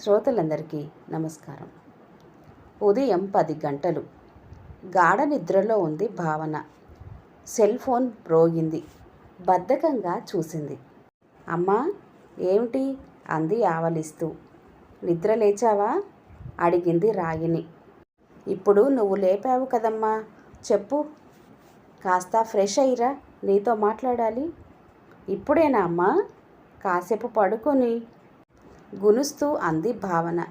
శ్రోతలందరికీ నమస్కారం. ఉదయం పది గంటలు. గాఢ నిద్రలో ఉంది భావన. సెల్ ఫోన్ రోగింది బద్ధకంగా చూసింది. అమ్మా ఏమిటి? అంది ఆవలిస్తూ. నిద్ర లేచావా? అడిగింది రాగిని ఇప్పుడు నువ్వు లేపావు కదమ్మా. చెప్పు. కాస్త ఫ్రెష్ అయ్యిరా. నీతో మాట్లాడాలి. ఇప్పుడేనా అమ్మా? కాసేపు పడుకొని గునుస్తూ అంది భావన.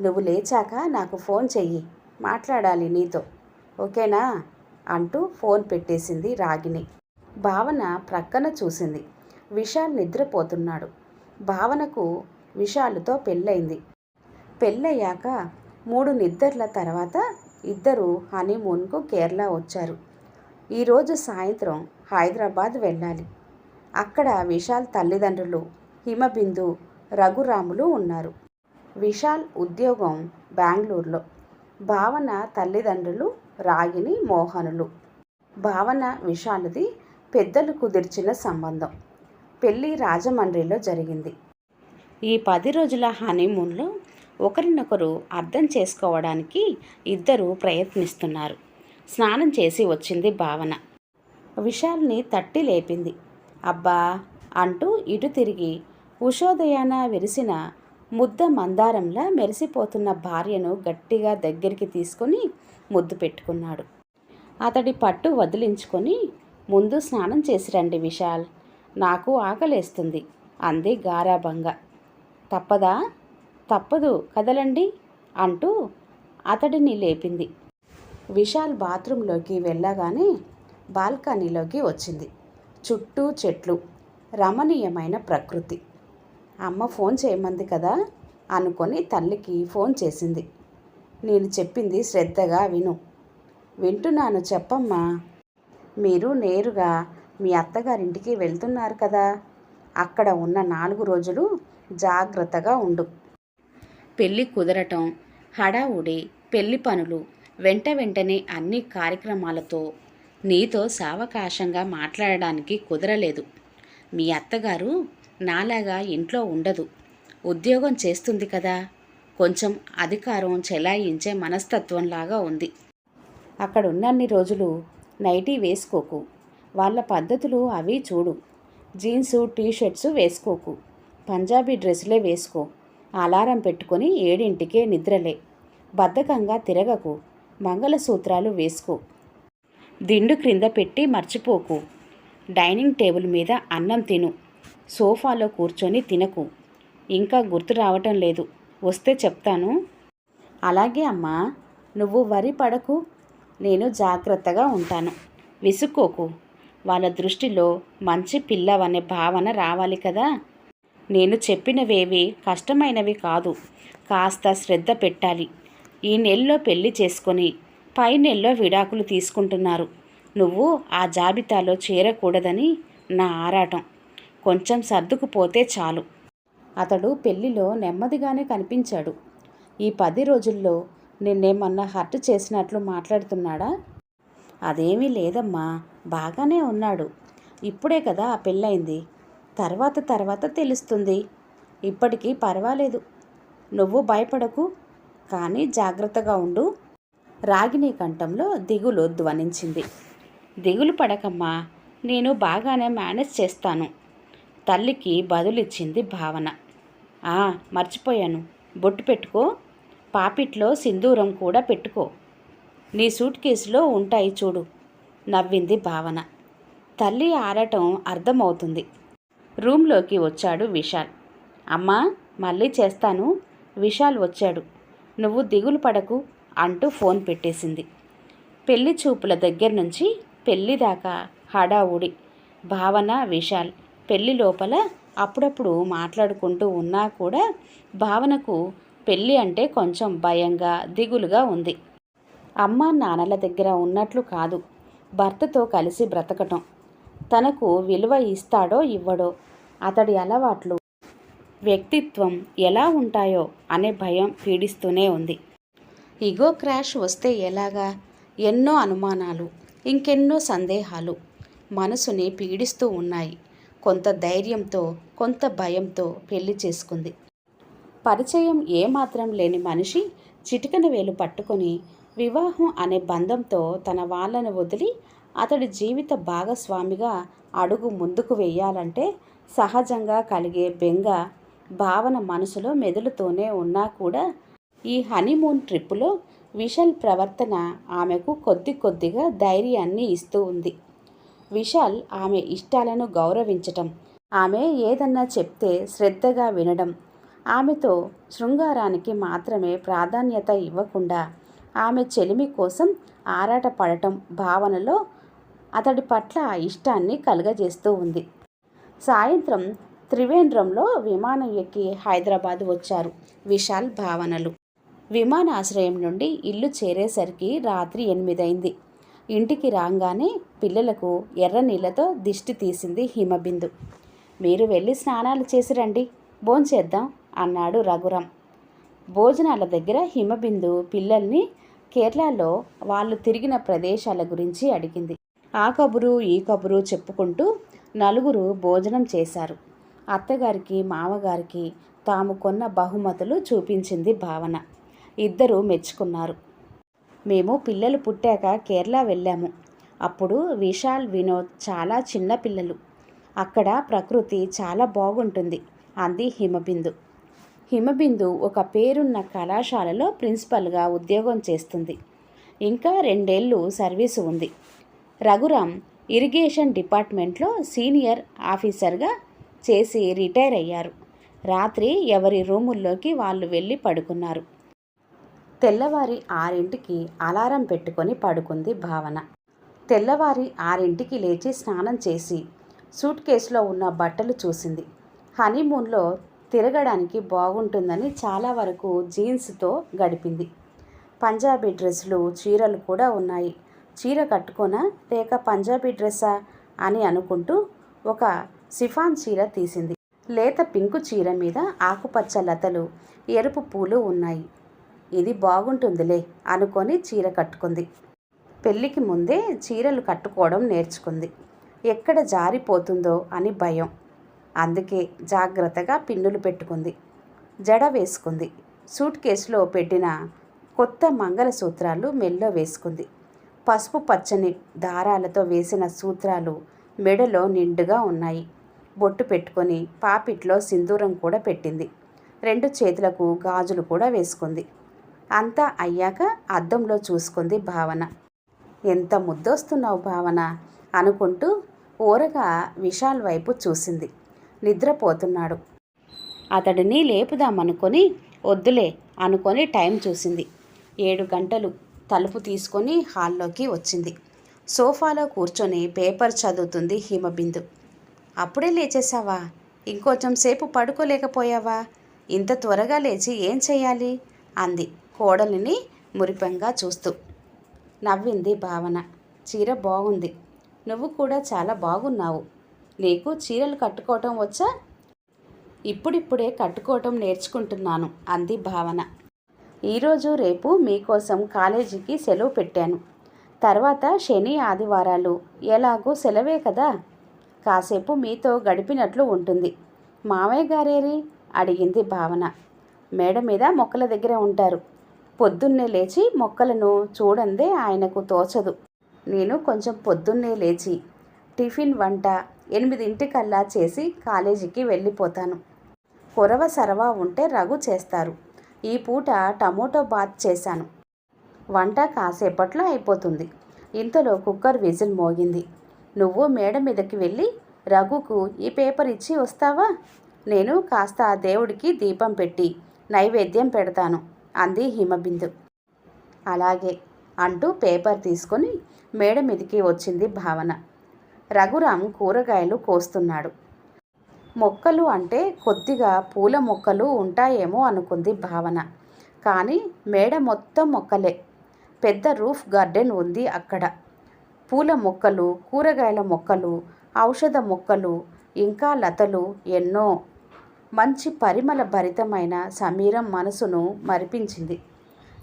నువ్వు లేచాక నాకు ఫోన్ చెయ్యి. మాట్లాడాలి నీతో. ఓకేనా? అంటూ ఫోన్ పెట్టేసింది రాగిని భావన ప్రక్కన చూసింది. విశాల్ నిద్రపోతున్నాడు. భావనకు విశాలుతో పెళ్ళయింది. పెళ్ళయ్యాక మూడు నిద్రల తర్వాత ఇద్దరు హనీమూన్కు కేరళ వచ్చారు. ఈరోజు సాయంత్రం హైదరాబాద్ వెళ్ళాలి. అక్కడ విశాల్ తల్లిదండ్రులు హిమబిందు రఘురాములు ఉన్నారు. విశాల్ ఉద్యోగం బెంగళూరులో. భావన తల్లిదండ్రులు రాగిని మోహనులు. భావన విశాలుది పెద్దలు కుదిర్చిన సంబంధం. పెళ్ళి రాజమండ్రిలో జరిగింది. ఈ పది రోజుల హనీమూన్లో ఒకరినొకరు అర్థం చేసుకోవడానికి ఇద్దరు ప్రయత్నిస్తున్నారు. స్నానం చేసి వచ్చింది భావన. విశాల్ని తట్టి లేపింది. అబ్బా! అంటూ ఇటు తిరిగి ఉషోదయాన విరిసిన ముద్ద మందారంలా మెరిసిపోతున్న భార్యను గట్టిగా దగ్గరికి తీసుకొని ముద్దు పెట్టుకున్నాడు. అతడి పట్టు వదిలించుకొని ముందు స్నానం చేసి రండి విశాల్ నాకు ఆకలేస్తుంది అంది గారాభంగా. తప్పదా? తప్పదు కదలండి అంటూ అతడిని లేపింది. విశాల్ బాత్రూంలోకి వెళ్ళగానే బాల్కనీలోకి వచ్చింది. చుట్టూ చెట్లు రమణీయమైన ప్రకృతి. అమ్మ ఫోన్ చేయమంది కదా అనుకొని తల్లికి ఫోన్ చేసింది. నేను చెప్పింది శ్రద్ధగా విను. వింటున్నాను చెప్పమ్మా. మీరు నేరుగా మీ అత్తగారింటికి వెళ్తున్నారు కదా. అక్కడ ఉన్న నాలుగు రోజులు జాగ్రత్తగా ఉండు. పెళ్ళి కుదరటం హడావుడి పెళ్ళి పనులు వెంట వెంటనే అన్ని కార్యక్రమాలతో నీతో సావకాశంగా మాట్లాడడానికి కుదరలేదు. మీ అత్తగారు నాలాగా ఇంట్లో ఉండదు. ఉద్యోగం చేస్తుంది కదా. కొంచెం అధికారం చెలాయించే మనస్తత్వంలాగా ఉంది. అక్కడ ఉన్నన్ని రోజులు నైటీ వేసుకోకు. వాళ్ళ పద్ధతులు అవి చూడు. జీన్సు టీషర్ట్స్ వేసుకోకు. పంజాబీ డ్రెస్సులే వేసుకో. అలారం పెట్టుకొని ఏడింటికే నిద్రలే. బద్ధకంగా తిరగకు. మంగళసూత్రాలు వేసుకో. దిండు క్రింద పెట్టి మర్చిపోకు. డైనింగ్ టేబుల్ మీద అన్నం తిను. సోఫాలో కూర్చొని తినకు. ఇంకా గుర్తు రావటం లేదు. వస్తే చెప్తాను. అలాగే అమ్మా నువ్వు వరి పడకు. నేను జాగ్రత్తగా ఉంటాను. విసుక్కోకు. వాళ్ళ దృష్టిలో మంచి పిల్లవనే భావన రావాలి కదా. నేను చెప్పినవేవి కష్టమైనవి కాదు. కాస్త శ్రద్ధ పెట్టాలి. ఈ నెలలో పెళ్ళి చేసుకొని పై నెలలో విడాకులు తీసుకుంటున్నారు. నువ్వు ఆ జాబితాలో చేరకూడదని నా ఆరాటం. కొంచెం సర్దుకుపోతే చాలు. అతడు పెళ్ళిలో నెమ్మదిగానే కనిపించాడు. ఈ పది రోజుల్లో నిన్నేమన్నా హర్ట్ చేసినట్లు మాట్లాడుతున్నాడా? అదేమీ లేదమ్మా బాగానే ఉన్నాడు. ఇప్పుడే కదా ఆ పెళ్ళైంది తర్వాత తర్వాత తెలుస్తుంది. ఇప్పటికీ పర్వాలేదు. నువ్వు భయపడకు కానీ జాగ్రత్తగా ఉండు. రాగిని కంఠంలో దిగులు ధ్వనించింది. దిగులు పడకమ్మా నేను బాగానే మేనేజ్ చేస్తాను. తల్లికి బదులిచ్చింది భావన. ఆ మర్చిపోయాను. బొట్టు పెట్టుకో. పాపిట్లో సింధూరం కూడా పెట్టుకో. నీ సూట్ కేసులో ఉంటాయి చూడు. నవ్వింది భావన. తల్లి ఆడటం అర్థమవుతుంది. రూమ్లోకి వచ్చాడు విశాల్. అమ్మా మళ్ళీ చేస్తాను. విశాల్ వచ్చాడు. నువ్వు దిగులు పడకు అంటూ ఫోన్ పెట్టేసింది. పెళ్ళి చూపుల దగ్గర నుంచి పెళ్ళి దాకా హడావుడి. భావన విశాల్ పెళ్ళి లోపల అప్పుడప్పుడు మాట్లాడుకుంటూ ఉన్నా కూడా భావనకు పెళ్ళి అంటే కొంచెం భయంగా దిగులుగా ఉంది. అమ్మ నాన్నల దగ్గర ఉన్నట్లు కాదు. భర్తతో కలిసి బ్రతకటం. తనకు విలువ ఇస్తాడో ఇవ్వడో అతడి అలవాట్లు వ్యక్తిత్వం ఎలా ఉంటాయో అనే భయం పీడిస్తూనే ఉంది. ఇగో క్రాష్ వస్తే ఎలాగా? ఎన్నో అనుమానాలు ఇంకెన్నో సందేహాలు మనసుని పీడిస్తూ ఉన్నాయి. కొంత ధైర్యంతో కొంత భయంతో పెళ్ళి చేసుకుంది. పరిచయం ఏమాత్రం లేని మనిషి చిటికన వేలు పట్టుకొని వివాహం అనే బంధంతో తన వాళ్ళను వదిలి అతడి జీవిత భాగస్వామిగా అడుగు ముందుకు వేయాలంటే సహజంగా కలిగే బెంగ భావన మనసులో మెదులుతూనే ఉన్నా కూడా ఈ హనీమూన్ ట్రిప్పులో విషల్ ప్రవర్తన ఆమెకు కొద్ది కొద్దిగా ధైర్యాన్ని ఇస్తూ ఉంది. విశాల్ ఆమె ఇష్టాలను గౌరవించటం ఆమె ఏదన్నా చెప్తే శ్రద్ధగా వినడం. ఆమెతో శృంగారానికి మాత్రమే ప్రాధాన్యత ఇవ్వకుండా ఆమె చెలిమి కోసం ఆరాటపడటం భావనలో అతడి పట్ల ఇష్టాన్ని కలుగజేస్తూ ఉంది. సాయంత్రం త్రివేంద్రంలో విమానం ఎక్కి హైదరాబాద్ వచ్చారు విశాల్ భావనలు. విమానాశ్రయం నుండి ఇల్లు చేరేసరికి రాత్రి ఎనిమిదైంది. ఇంటికి రాగానే పిల్లలకు ఎర్ర నీళ్ళతో దిష్టి తీసింది హిమబిందు. మీరు వెళ్ళి స్నానాలు చేసి రండి భోంచేద్దాం అన్నాడు రఘురాం. భోజనాల దగ్గర హిమబిందు పిల్లల్ని కేరళలో వాళ్ళు తిరిగిన ప్రదేశాల గురించి అడిగింది. ఆ కబురు ఈ కబురు చెప్పుకుంటూ నలుగురు భోజనం చేశారు. అత్తగారికి మామగారికి తాము కొన్న బహుమతులు చూపించింది భావన. ఇద్దరూ మెచ్చుకున్నారు. మేము పిల్లలు పుట్టాక కేరళ వెళ్ళాము. అప్పుడు విశాల్ వినోద్ చాలా చిన్న పిల్లలు. అక్కడ ప్రకృతి చాలా బాగుంటుంది అంది హిమబిందు. హిమబిందు ఒక పేరున్న కళాశాలలో ప్రిన్సిపల్గా ఉద్యోగం చేస్తుంది. ఇంకా రెండేళ్ళు సర్వీసు ఉంది. రఘురామ్ ఇరిగేషన్ డిపార్ట్మెంట్లో సీనియర్ ఆఫీసర్గా చేసి రిటైర్ అయ్యారు. రాత్రి ఎవరి రూముల్లోకి వాళ్ళు వెళ్ళి పడుకున్నారు. తెల్లవారి ఆరింటికి అలారం పెట్టుకొని పడుకుంది భావన. తెల్లవారి ఆరింటికి లేచి స్నానం చేసి సూట్ కేసులో ఉన్న బట్టలు చూసింది. హనీమూన్లో తిరగడానికి బాగుంటుందని చాలా వరకు జీన్స్తో గడిపింది. పంజాబీ డ్రెస్సులు చీరలు కూడా ఉన్నాయి. చీర కట్టుకోనా లేక పంజాబీ డ్రెస్సా అని అనుకుంటూ ఒక సిఫాన్ చీర తీసింది. లేత పింకు చీర మీద ఆకుపచ్చ లతలు ఎరుపు పూలు ఉన్నాయి. ఇది బాగుంటుందిలే అనుకొని చీర కట్టుకుంది. పెళ్ళికి ముందే చీరలు కట్టుకోవడం నేర్చుకుంది. ఎక్కడ జారిపోతుందో అని భయం. అందుకే జాగ్రత్తగా పిన్నులు పెట్టుకుంది. జడ వేసుకుంది. సూట్ కేసులో పెట్టిన కొత్త మంగళసూత్రాలు మెల్లో వేసుకుంది. పసుపు పచ్చని దారాలతో వేసిన సూత్రాలు మెడలో నిండుగా ఉన్నాయి. బొట్టు పెట్టుకొని పాపిట్లో సింధూరం కూడా పెట్టింది. రెండు చేతులకు గాజులు కూడా వేసుకుంది. అంతా అయ్యాక అద్దంలో చూసుకుంది భావన. ఎంత ముద్దొస్తున్నావు భావన అనుకుంటూ ఊరగా విశాల్ వైపు చూసింది. నిద్రపోతున్నాడు. అతడిని లేపుదామనుకొని వద్దులే అనుకొని టైం చూసింది. ఏడు గంటలు తలుపు తీసుకొని హాల్లోకి వచ్చింది. సోఫాలో కూర్చొని పేపర్ చదువుతుంది హిమబిందు. అప్పుడే లేచేసావా ఇంకొంచెం సేపు పడుకోలేకపోయావా? ఇంత త్వరగా లేచి ఏం చేయాలి? అంది. కోడలిని మురిపంగా చూస్తూ. నవ్వింది భావన. చీర బాగుంది. నువ్వు కూడా చాలా బాగున్నావు. నీకు చీరలు కట్టుకోవటం వచ్చా? ఇప్పుడిప్పుడే కట్టుకోవటం నేర్చుకుంటున్నాను అంది భావన. ఈరోజు రేపు మీకోసం కాలేజీకి సెలవు పెట్టాను. తర్వాత శని ఆదివారాలు. ఎలాగో సెలవే కదా? కాసేపు మీతో గడిపినట్లు ఉంటుంది. మావయ్య గారేరి? అడిగింది భావన. మేడ మీద మొక్కల దగ్గర ఉంటారు. పొద్దున్నే లేచి మొక్కలను చూడందే ఆయనకు తోచదు. నేను కొంచెం పొద్దున్నే లేచి టిఫిన్ వంట ఎనిమిదింటికల్లా చేసి కాలేజీకి వెళ్ళిపోతాను. కొరవ సరవా ఉంటే రఘు చేస్తారు. ఈ పూట టమోటో బాత్ చేశాను. వంట కాసేపట్లో అయిపోతుంది. ఇంతలో కుక్కర్ విజిల్ మోగింది. నువ్వు మేడ మీదకి వెళ్ళి రఘుకు ఈ పేపర్ ఇచ్చి వస్తావా? నేను కాస్త దేవుడికి దీపం పెట్టి నైవేద్యం పెడతాను. అంది హిమబిందు. అలాగే అంటూ పేపర్ తీసుకొని మేడ మీదికి వచ్చింది భావన. రఘురాం కూరగాయలు కోస్తున్నాడు. మొక్కలు అంటే కొద్దిగా పూల మొక్కలు ఉంటాయేమో అనుకుంది భావన. కానీ మేడ మొత్తం మొక్కలే. పెద్ద రూఫ్ గార్డెన్ ఉంది అక్కడ. పూల మొక్కలు కూరగాయల మొక్కలు ఔషధ మొక్కలు ఇంకా లతలు ఎన్నో మంచి పరిమళ భరితమైన సమీరం మనసును మరిపించింది.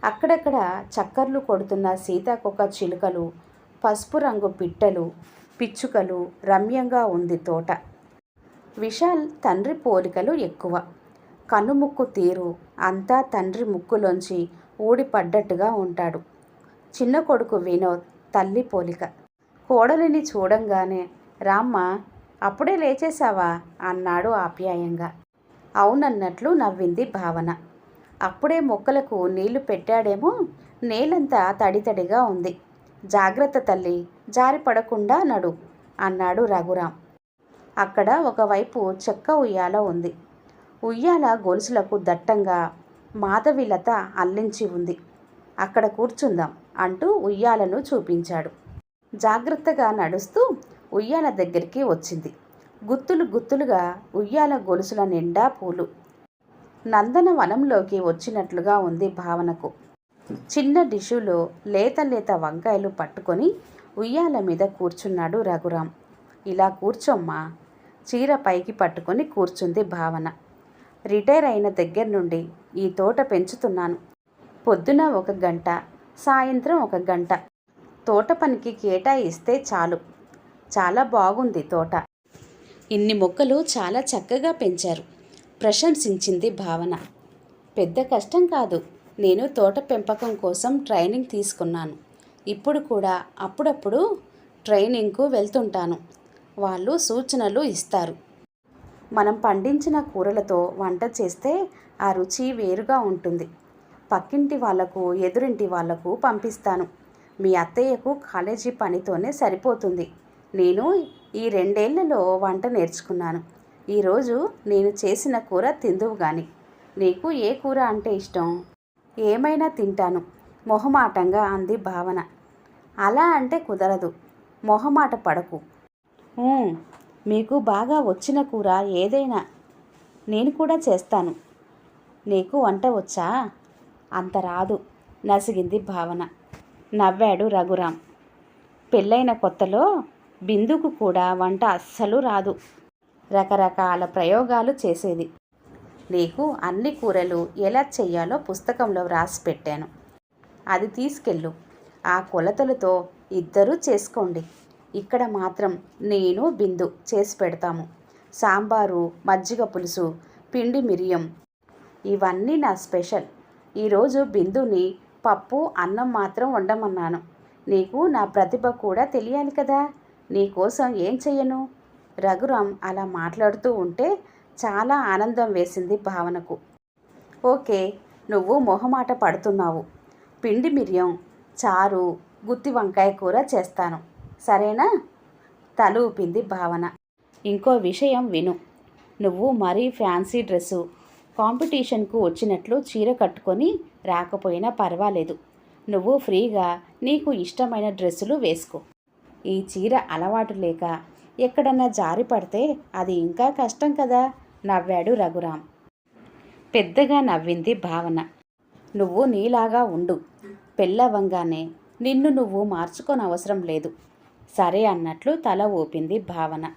అక్కడక్కడ చక్కర్లు కొడుతున్న సీతాకొక చిలుకలు పసుపు రంగు పిట్టలు పిచ్చుకలు రమ్యంగా ఉంది తోట. విశాల్ తండ్రి పోలికలు ఎక్కువ. కనుముక్కు తీరు అంతా తండ్రి ముక్కులోంచి ఊడిపడ్డట్టుగా ఉంటాడు. చిన్న కొడుకు వినోద్ తల్లి పోలిక. కోడలిని చూడంగానే రామ్మ అప్పుడే లేచేశావా? అన్నాడు ఆప్యాయంగా. అవునన్నట్లు నవ్వింది భావన. అప్పుడే మొక్కలకు నీళ్ళు పెట్టాడేమో నేలంతా తడితడిగా ఉంది. జాగ్రత్త తల్లి జారి పడకుండా నడు అన్నాడు రఘురాం. అక్కడ ఒకవైపు చెక్క ఉయ్యాల ఉంది. ఉయ్యాల గొలుసులకు దట్టంగా మాధవిలత అల్లించి ఉంది. అక్కడ కూర్చుందాం అంటూ ఉయ్యాలను చూపించాడు. జాగ్రత్తగా నడుస్తూ ఉయ్యాల దగ్గరికి వచ్చింది. గుత్తులు గుత్తులుగా ఉయ్యాల గొలుసుల నిండా పూలు. నందన వనంలోకి వచ్చినట్లుగా ఉంది భావనకు. చిన్న డిషులో లేత లేత వంకాయలు పట్టుకొని ఉయ్యాల మీద కూర్చున్నాడు రఘురాం. ఇలా కూర్చోమ్మా. చీర పైకి పట్టుకొని కూర్చుంది భావన. రిటైర్ అయిన దగ్గర నుండి ఈ తోట పెంచుతున్నాను. పొద్దున ఒక గంట సాయంత్రం ఒక గంట. తోట పనికి కేటాయిస్తే చాలు. చాలా బాగుంది తోట. ఇన్ని మొక్కలు చాలా చక్కగా పెంచారు. ప్రశంసించింది భావన. పెద్ద కష్టం కాదు. నేను తోట పెంపకం కోసం ట్రైనింగ్ తీసుకున్నాను. ఇప్పుడు కూడా అప్పుడప్పుడు ట్రైనింగ్కు వెళ్తుంటాను. వాళ్ళు సూచనలు ఇస్తారు. మనం పండించిన కూరలతో వంట చేస్తే ఆ రుచి వేరుగా ఉంటుంది. పక్కింటి వాళ్ళకు ఎదురింటి వాళ్ళకు పంపిస్తాను. మీ అత్తయ్యకు కాలేజీ పనితోనే సరిపోతుంది. నేను ఈ రెండేళ్ళలో వంట నేర్చుకున్నాను. ఈరోజు నేను చేసిన కూర తిందువు గాని. నీకు ఏ కూర అంటే ఇష్టం? ఏమైనా తింటాను. మొహమాటంగా అంది భావన. అలా అంటే కుదరదు. మొహమాట పడకు. మీకు బాగా వచ్చిన కూర ఏదైనా నేను కూడా చేస్తాను. నీకు వంట వచ్చా? అంత రాదు నసిగింది భావన. నవ్వాడు రఘురాం. పెళ్ళైన కొత్తలో బిందుకు కూడా వంట అస్సలు రాదు. రకరకాల ప్రయోగాలు చేసేది. నీకు అన్ని కూరలు ఎలా చెయ్యాలో పుస్తకంలో వ్రాసి పెట్టాను. అది తీసుకెళ్ళు. ఆ కొలతలతో ఇద్దరూ చేసుకోండి. ఇక్కడ మాత్రం నేను బిందు చేసి పెడతాము. సాంబారు మజ్జిగ పులుసు పిండి మిరియం ఇవన్నీ నా స్పెషల్. ఈరోజు బిందుని పప్పు అన్నం మాత్రం వండమన్నాను. నీకు నా ప్రతిభ కూడా తెలియాలి కదా? నీకోసం ఏం చెయ్యను? రఘురాం అలా మాట్లాడుతూ ఉంటే చాలా ఆనందం వేసింది భావనకు. ఓకే నువ్వు మొహమాట పడుతున్నావు. పిండి మిరియం చారు గుత్తి వంకాయ కూర చేస్తాను. సరేనా? తల ఊపింది భావన. ఇంకో విషయం విను. నువ్వు మరీ ఫ్యాన్సీ డ్రెస్సు. కాంపిటీషన్కు వచ్చినట్లు చీర కట్టుకొని రాకపోయినా పర్వాలేదు. నువ్వు ఫ్రీగా నీకు ఇష్టమైన డ్రెస్సులు వేసుకో. ఈ చీర అలవాటు లేక ఎక్కడన్నా జారి పడితే అది ఇంకా కష్టం కదా? నవ్వాడు రఘురాం. పెద్దగా నవ్వింది భావన. నువ్వు నీలాగా ఉండు. పెళ్ళవంగానే నిన్ను నువ్వు మార్చుకోనవసరం లేదు. సరే అన్నట్లు తల ఊపింది భావన.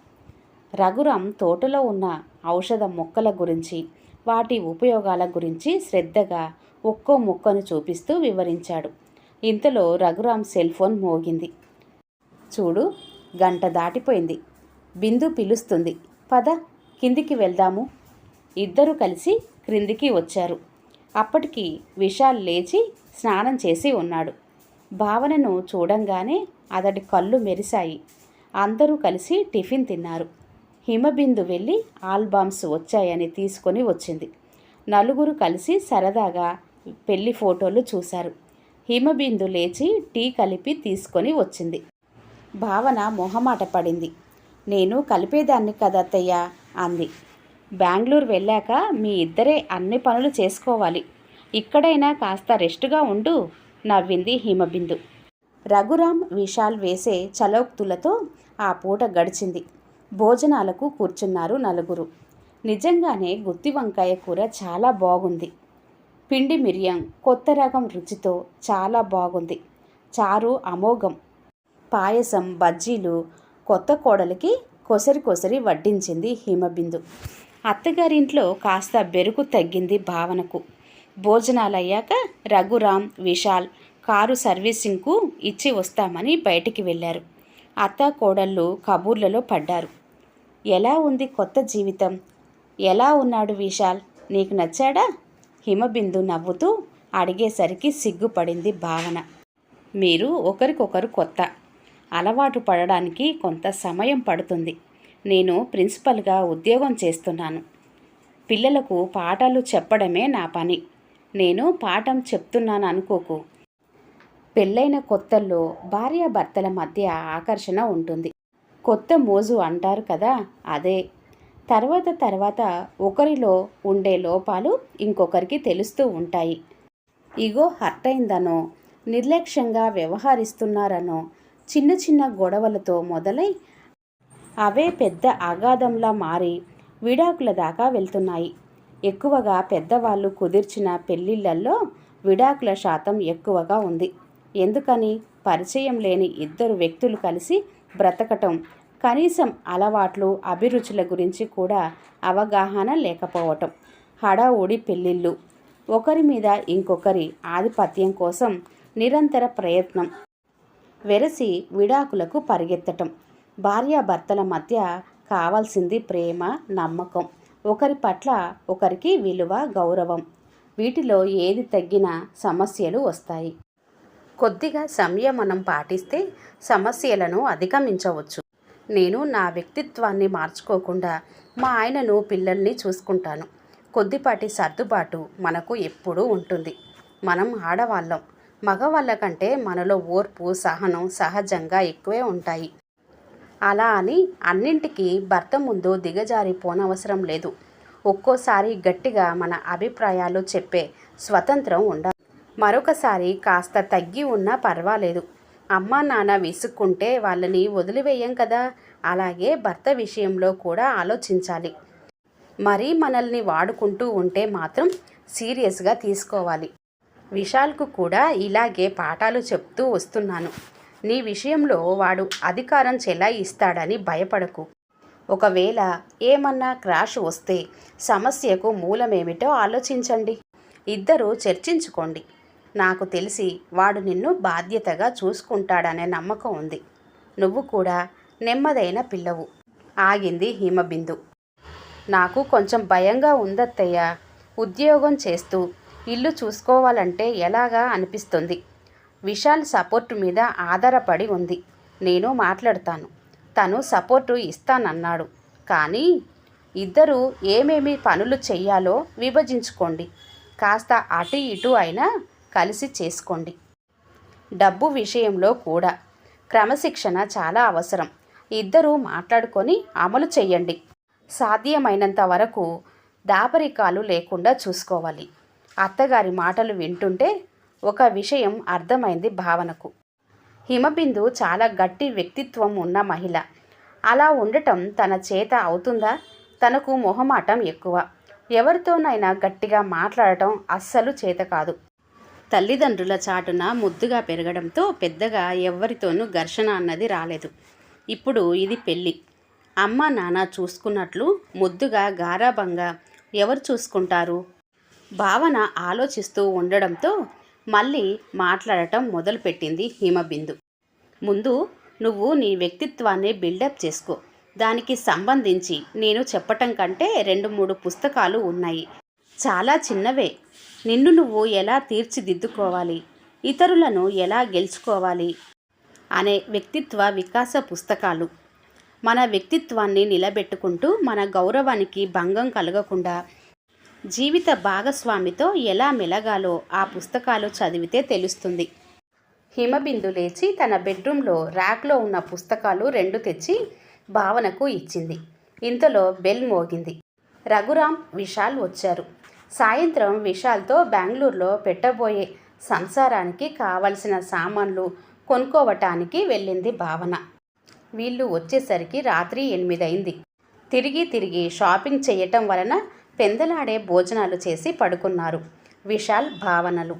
రఘురాం తోటలో ఉన్న ఔషధ మొక్కల గురించి వాటి ఉపయోగాల గురించి శ్రద్ధగా ఒక్కో మొక్కను చూపిస్తూ వివరించాడు. ఇంతలో రఘురాం సెల్ ఫోన్ మోగింది. చూడు గంట దాటిపోయింది. బిందు పిలుస్తుంది పద కిందికి వెళ్దాము. ఇద్దరు కలిసి క్రిందికి వచ్చారు. అప్పటికి విశాల్ లేచి స్నానం చేసి ఉన్నాడు. భావనను చూడంగానే అతడి కళ్ళు మెరిశాయి. అందరూ కలిసి టిఫిన్ తిన్నారు. హిమబిందు వెళ్ళి ఆల్బమ్స్ వచ్చాయని తీసుకొని వచ్చింది. నలుగురు కలిసి సరదాగా పెళ్ళి ఫోటోలు చూశారు. హిమబిందు లేచి టీ కలిపి తీసుకొని వచ్చింది. భావన మొహమాట పడింది. నేను కలిపేదాన్ని కదత్తయ్య అంది. బెంగళూరు వెళ్ళాక మీ ఇద్దరే అన్ని పనులు చేసుకోవాలి. ఇక్కడైనా కాస్త రెస్ట్గా ఉండు నవ్వింది హిమబిందు. రఘురామ్ విశాల్ వేసే చలోక్తులతో ఆ పూట గడిచింది. భోజనాలకు కూర్చున్నారు నలుగురు. నిజంగానే గుత్తి వంకాయ కూర చాలా బాగుంది. పిండి మిరియం కొత్త రకం రుచితో చాలా బాగుంది. చారు అమోఘం. పాయసం బజ్జీలు కొత్త కోడలికి కొసరి కొసరి వడ్డించింది హిమబిందు. అత్తగారింట్లో కాస్త బెరుకు తగ్గింది భావనకు. భోజనాలయ్యాక రఘురామ్ విశాల్ కారు సర్వీసింగ్కు ఇచ్చి వస్తామని బయటికి వెళ్ళారు. అత్త కోడళ్ళు కబూర్లలో పడ్డారు. ఎలా ఉంది కొత్త జీవితం? ఎలా ఉన్నాడు విశాల్? నీకు నచ్చాడా? హిమబిందు నవ్వుతూ అడిగేసరికి సిగ్గుపడింది భావన. మీరు ఒకరికొకరు కొత్త. అలవాటు పడడానికి కొంత సమయం పడుతుంది. నేను ప్రిన్సిపల్గా ఉద్యోగం చేస్తున్నాను. పిల్లలకు పాఠాలు చెప్పడమే నా పని. నేను పాఠం చెప్తున్నాను అనుకోకు. పెళ్ళైన కొత్తల్లో భార్యాభర్తల మధ్య ఆకర్షణ ఉంటుంది. కొత్త మోజు అంటారు కదా అదే. తర్వాత తర్వాత ఒకరిలో ఉండే లోపాలు ఇంకొకరికి తెలుస్తూ ఉంటాయి. ఇగో హర్ట్ అయిందనో నిర్లక్ష్యంగా వ్యవహరిస్తున్నారనో చిన్న చిన్న గొడవలతో మొదలై అవే పెద్ద అగాధంలా మారి విడాకుల దాకా వెళ్తున్నాయి. ఎక్కువగా పెద్దవాళ్ళు కుదిర్చిన పెళ్ళిళ్ళల్లో విడాకుల శాతం ఎక్కువగా ఉంది. ఎందుకని? పరిచయం లేని ఇద్దరు వ్యక్తులు కలిసి బ్రతకటం కనీసం అలవాట్లు అభిరుచుల గురించి కూడా అవగాహన లేకపోవటం హడావుడి పెళ్ళిళ్ళు ఒకరి మీద ఇంకొకరి ఆధిపత్యం కోసం నిరంతర ప్రయత్నం వెరసి విడాకులకు పరిగెత్తటం. భార్యాభర్తల మధ్య కావాల్సింది ప్రేమ నమ్మకం. ఒకరి పట్ల ఒకరికి విలువ గౌరవం. వీటిలో ఏది తగ్గినా సమస్యలు వస్తాయి. కొద్దిగా సంయమనం పాటిస్తే సమస్యలను అధిగమించవచ్చు. నేను నా వ్యక్తిత్వాన్ని మార్చుకోకుండా మా ఆయనను పిల్లల్ని చూసుకుంటాను. కొద్దిపాటి సర్దుబాటు మనకు ఎప్పుడూ ఉంటుంది. మనం ఆడవాళ్ళం. మగవాళ్ళ కంటే మనలో ఓర్పు సహనం సహజంగా ఎక్కువే ఉంటాయి. అలా అని అన్నింటికీ భర్త ముందు దిగజారిపోనవసరం లేదు. ఒక్కోసారి గట్టిగా మన అభిప్రాయాలు చెప్పే స్వతంత్రం ఉండాలి. మరొకసారి కాస్త తగ్గి ఉన్నా పర్వాలేదు. అమ్మా నాన్న విసుక్కుంటే వాళ్ళని వదిలివేయం కదా? అలాగే భర్త విషయంలో కూడా ఆలోచించాలి. మరీ మనల్ని వాడుకుంటూ ఉంటే మాత్రం సీరియస్గా తీసుకోవాలి. విశాల్కు కూడా ఇలాగే పాఠాలు చెప్తూ వస్తున్నాను. నీ విషయంలో వాడు అధికారం చెలాయిస్తాడని భయపడకు. ఒకవేళ ఏమన్నా క్రాష్ వస్తే సమస్యకు మూలమేమిటో ఆలోచించండి. ఇద్దరూ చర్చించుకోండి. నాకు తెలిసి వాడు నిన్ను బాధ్యతగా చూసుకుంటాడనే నమ్మకం ఉంది. నువ్వు కూడా నెమ్మదైన పిల్లవు. ఆగింది హిమబిందు. నాకు కొంచెం భయంగా ఉందత్తయ్య. ఉద్యోగం చేస్తూ ఇల్లు చూసుకోవాలంటే ఎలాగా అనిపిస్తుంది? విశాల్ సపోర్టు మీద ఆధారపడి ఉంది. నేను మాట్లాడతాను. తను సపోర్టు ఇస్తానన్నాడు. కానీ ఇద్దరు ఏమేమి పనులు చేయాలో విభజించుకోండి. కాస్త అటు ఇటు అయినా కలిసి చేసుకోండి. డబ్బు విషయంలో కూడా. క్రమశిక్షణ చాలా అవసరం. ఇద్దరూ మాట్లాడుకొని అమలు చేయండి సాధ్యమైనంత వరకు దాపరికాలు లేకుండా చూసుకోవాలి. అత్తగారి మాటలు వింటుంటే ఒక విషయం అర్థమైంది భావనకు. హిమబిందు చాలా గట్టి వ్యక్తిత్వం ఉన్న మహిళ. అలా ఉండటం తన చేత అవుతుందా? తనకు మొహమాటం ఎక్కువ. ఎవరితోనైనా గట్టిగా మాట్లాడటం అస్సలు చేత కాదు. తల్లిదండ్రుల చాటున ముద్దుగా పెరగడంతో పెద్దగా ఎవరితోనూ ఘర్షణ అన్నది రాలేదు. ఇప్పుడు ఇది పెళ్ళి. అమ్మ నాన్న చూసుకున్నట్లు ముద్దుగా గారాభంగా ఎవరు చూసుకుంటారు? భావన ఆలోచిస్తూ ఉండడంతో మళ్ళీ మాట్లాడటం మొదలుపెట్టింది హిమబిందు. ముందు నువ్వు నీ వ్యక్తిత్వాన్ని బిల్డప్ చేసుకో. దానికి సంబంధించి నేను చెప్పటం కంటే రెండు మూడు పుస్తకాలు ఉన్నాయి. చాలా చిన్నవే. నిన్ను నువ్వు ఎలా తీర్చిదిద్దుకోవాలి? ఇతరులను ఎలా గెలుచుకోవాలి? అనే వ్యక్తిత్వ వికాస పుస్తకాలు. మన వ్యక్తిత్వాన్ని నిలబెట్టుకుంటూ మన గౌరవానికి భంగం కలగకుండా జీవిత భాగస్వామితో ఎలా మెలగాలో ఆ పుస్తకాలు చదివితే తెలుస్తుంది. హిమబిందు లేచి తన బెడ్రూమ్లో ర్యాక్లో ఉన్న పుస్తకాలు రెండు తెచ్చి భావనకు ఇచ్చింది. ఇంతలో బెల్ మోగింది. రఘురామ్ విశాల్ వచ్చారు. సాయంత్రం విశాల్తో బెంగళూరులో పెట్టబోయే సంసారానికి కావలసిన సామాన్లు కొనుక్కోవటానికి వెళ్ళింది భావన. వీళ్ళు వచ్చేసరికి రాత్రి ఎనిమిదైంది. తిరిగి తిరిగి షాపింగ్ చేయటం వలన పెందలాడే భోజనాలు చేసి పడుకున్నారు. విశాల్ భావనలు.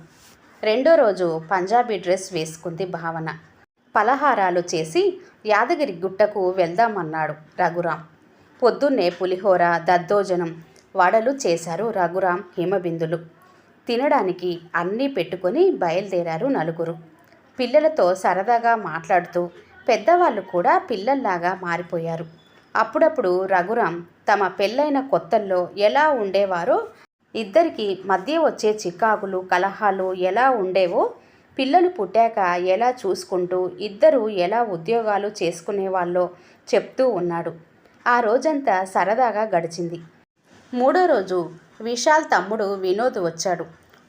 రెండో రోజు పంజాబీ డ్రెస్ వేసుకుంది భావన. పలహారాలు చేసి యాదగిరి గుట్టకు వెళ్దామన్నాడు రఘురాం. పొద్దున్నే పులిహోర దద్దోజనం వడలు చేశారు రఘురాం హిమబిందులు. తినడానికి అన్నీ పెట్టుకొని బయలుదేరారు నలుగురు. పిల్లలతో సరదాగా మాట్లాడుతూ పెద్దవాళ్ళు కూడా పిల్లల్లాగా మారిపోయారు. అప్పుడప్పుడు రఘురాం తమ పెళ్ళైన కొత్తల్లో ఎలా ఉండేవారో ఇద్దరికి మధ్య వచ్చే చికాకులు కలహాలు ఎలా ఉండేవో పిల్లలు పుట్టాక ఎలా చూసుకుంటూ ఇద్దరు ఎలా ఉద్యోగాలు చేసుకునేవాళ్ళో చెప్తూ ఉన్నాడు. ఆ రోజంతా సరదాగా గడిచింది. మూడో రోజు విశాల్ తమ్ముడు వినోద్ వచ్చాడు.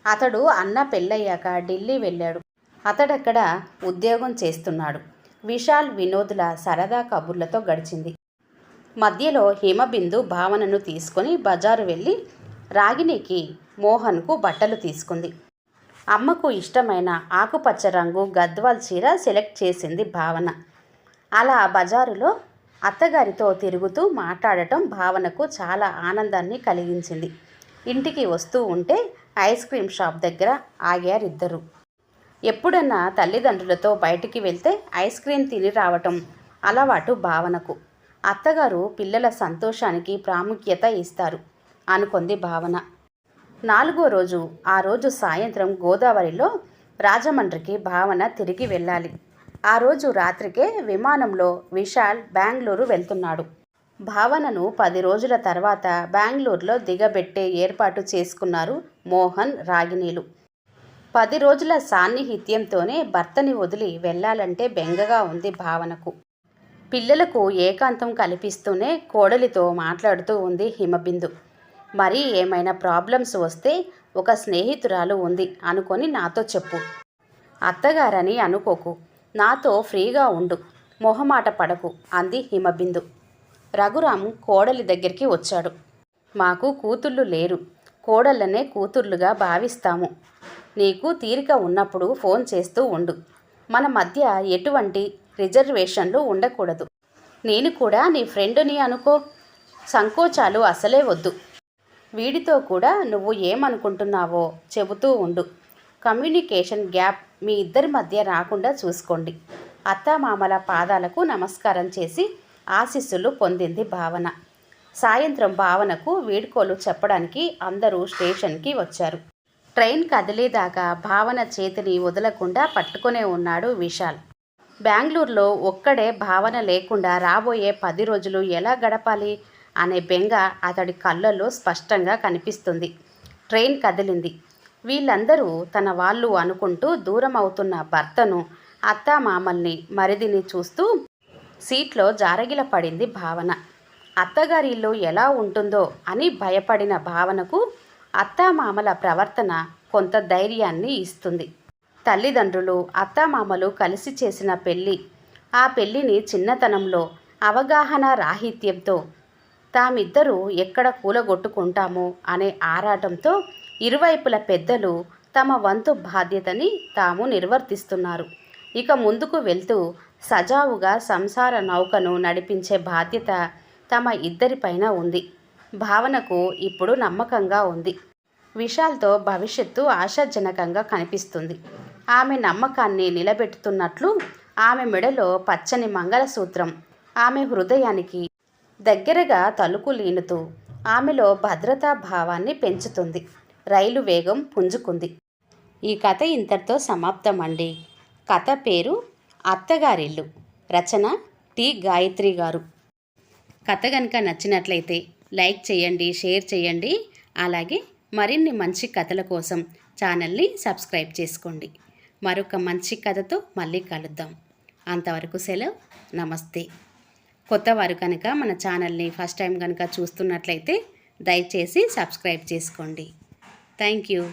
అతడు అన్న పెళ్ళయ్యాక ఢిల్లీ వెళ్ళాడు. అతడక్కడ ఉద్యోగం చేస్తున్నాడు. విశాల్ వినోద్ల సరదా కబుర్లతో గడిచింది. మధ్యలో హిమబిందు భావనను తీసుకొని బజారు వెళ్ళి రాగిణికి మోహన్కు బట్టలు తీసుకుంది. అమ్మకు ఇష్టమైన ఆకుపచ్చ రంగు గద్వాల్ చీర సెలెక్ట్ చేసింది భావన. అలా బజారులో అత్తగారితో తిరుగుతూ మాట్లాడటం భావనకు చాలా ఆనందాన్ని కలిగించింది. ఇంటికి వస్తూ ఉంటే ఐస్ క్రీమ్ షాప్ దగ్గర ఆగారిద్దరు. ఎప్పుడన్నా తల్లిదండ్రులతో బయటికి వెళ్తే ఐస్ క్రీమ్ తిని రావటం అలవాటు భావనకు. అత్తగారు పిల్లల సంతోషానికి ప్రాముఖ్యత ఇస్తారు అనుకుంది భావన. నాలుగో రోజు ఆ రోజు సాయంత్రం గోదావరిలో రాజమండ్రికి భావన తిరిగి వెళ్ళాలి. ఆ రోజు రాత్రికే విమానంలో విశాల్ బెంగళూరు వెళ్తున్నాడు. భావనను పది రోజుల తర్వాత బెంగళూరులో దిగబెట్టే ఏర్పాటు చేసుకున్నారు మోహన్ రాగిణీలు. పది రోజుల సాన్నిహిత్యంతోనే భర్తని వదిలి వెళ్ళాలంటే బెంగగా ఉంది భావనకు. పిల్లలకు ఏకాంతం కల్పిస్తూనే కోడలితో మాట్లాడుతూ ఉంది హిమబిందు. మరి ఏమైనా ప్రాబ్లమ్స్ వస్తే ఒక స్నేహితురాలు ఉంది అనుకొని నాతో చెప్పు. అత్తగారని అనుకోకు. నాతో ఫ్రీగా ఉండు. మొహమాట పడకు అంది హిమబిందు. రఘురాం కోడలి దగ్గరికి వచ్చాడు. మాకు కూతుళ్ళు లేరు. కోడళ్ళనే కూతుర్లుగా భావిస్తాము. నీకు తీరిక ఉన్నప్పుడు ఫోన్ చేస్తూ ఉండు. మన మధ్య ఎటువంటి రిజర్వేషన్లు ఉండకూడదు. నేను కూడా నీ ఫ్రెండుని అనుకో. సంకోచాలు అసలే వద్దు. వీడితో కూడా నువ్వు ఏమనుకుంటున్నావో చెబుతూ ఉండు. కమ్యూనికేషన్ గ్యాప్ మీ ఇద్దరి మధ్య రాకుండా చూసుకోండి. అత్తామామల పాదాలకు నమస్కారం చేసి ఆశీస్సులు పొందింది భావన. సాయంత్రం భావనకు వీడ్కోలు చెప్పడానికి అందరూ స్టేషన్కి వచ్చారు. ట్రైన్ కదిలేదాకా భావన చేతిని వదలకుండా పట్టుకునే ఉన్నాడు విశాల్. బెంగళూరులో ఒక్కడే భావన లేకుండా రాబోయే పది రోజులు ఎలా గడపాలి అనే బెంగ అతడి కళ్ళల్లో స్పష్టంగా కనిపిస్తుంది. ట్రైన్ కదిలింది. వీళ్ళందరూ తన వాళ్ళు అనుకుంటూ దూరం అవుతున్న భర్తను అత్తామామల్ని మరిదిని చూస్తూ సీట్లో జారగిల పడింది భావన. అత్తగారి ఇల్లు ఎలా ఉంటుందో అని భయపడిన భావనకు అత్తామామల ప్రవర్తన కొంత ధైర్యాన్ని ఇస్తుంది. తల్లిదండ్రులు అత్తమామలు కలిసి చేసిన పెళ్ళి. ఆ పెళ్ళిని చిన్నతనంలో అవగాహన రాహిత్యంతో తామిద్దరూ ఎక్కడ కూలగొట్టుకుంటామో అనే ఆరాటంతో ఇరువైపుల పెద్దలు తమ వంతు బాధ్యతని తాము నిర్వర్తిస్తున్నారు. ఇక ముందుకు వెళ్తూ సజావుగా సంసార నౌకను నడిపించే బాధ్యత తమ ఇద్దరిపైన ఉంది. భావనకు ఇప్పుడు నమ్మకంగా ఉంది. విశాల్తో భవిష్యత్తు ఆశాజనకంగా కనిపిస్తుంది. ఆమె నమ్మకాన్ని నిలబెట్టుతున్నట్లు ఆమె మెడలో పచ్చని మంగళసూత్రం. ఆమె హృదయానికి దగ్గరగా తలుకు లీనుతూ ఆమెలో భద్రతా భావాన్ని పెంచుతుంది. రైలు వేగం పుంజుకుంది. ఈ కథ ఇంతటితో సమాప్తం అండి కథ పేరు అత్తగారిల్లు. రచన టి గాయత్రి గారు. కథ కనుక నచ్చినట్లయితే లైక్ చేయండి షేర్ చేయండి. అలాగే మరిన్ని మంచి కథల కోసం ఛానల్ని సబ్స్క్రైబ్ చేసుకోండి. మరొక మంచి కథతో మళ్ళీ కలుద్దాం. అంతవరకు సెలవు. నమస్తే. కొత్త వారు కనుక మన ఛానల్ని ఫస్ట్ టైం కనుక చూస్తున్నట్లయితే దయచేసి సబ్స్క్రైబ్ చేసుకోండి. Thank you.